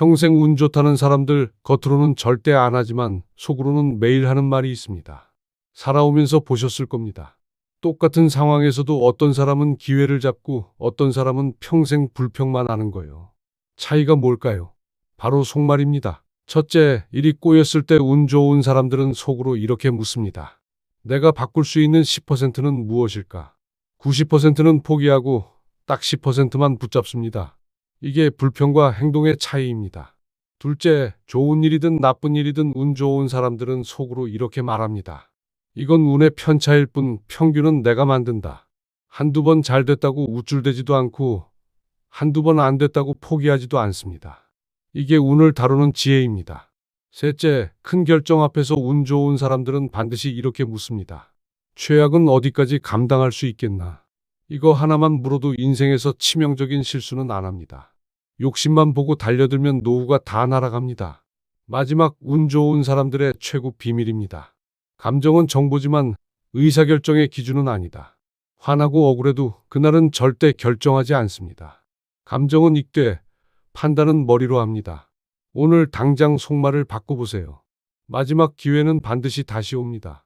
평생 운 좋다는 사람들 겉으로는 절대 안 하지만 속으로는 매일 하는 말이 있습니다. 살아오면서 보셨을 겁니다. 똑같은 상황에서도 어떤 사람은 기회를 잡고 어떤 사람은 평생 불평만 하는 거예요. 차이가 뭘까요? 바로 속말입니다. 첫째, 일이 꼬였을 때 운 좋은 사람들은 속으로 이렇게 묻습니다. 내가 바꿀 수 있는 10%는 무엇일까? 90%는 포기하고 딱 10%만 붙잡습니다. 이게 불평과 행동의 차이입니다. 둘째, 좋은 일이든 나쁜 일이든 운 좋은 사람들은 속으로 이렇게 말합니다. 이건 운의 편차일 뿐 평균은 내가 만든다. 한두 번 잘 됐다고 우쭐대지도 않고 한두 번 안 됐다고 포기하지도 않습니다. 이게 운을 다루는 지혜입니다. 셋째, 큰 결정 앞에서 운 좋은 사람들은 반드시 이렇게 묻습니다. 최악은 어디까지 감당할 수 있겠나? 이거 하나만 물어도 인생에서 치명적인 실수는 안 합니다. 욕심만 보고 달려들면 노후가 다 날아갑니다. 마지막 운 좋은 사람들의 최고 비밀입니다. 감정은 정보지만 의사결정의 기준은 아니다. 화나고 억울해도 그날은 절대 결정하지 않습니다. 감정은 익되 판단은 머리로 합니다. 오늘 당장 속말을 바꿔보세요. 마지막 기회는 반드시 다시 옵니다.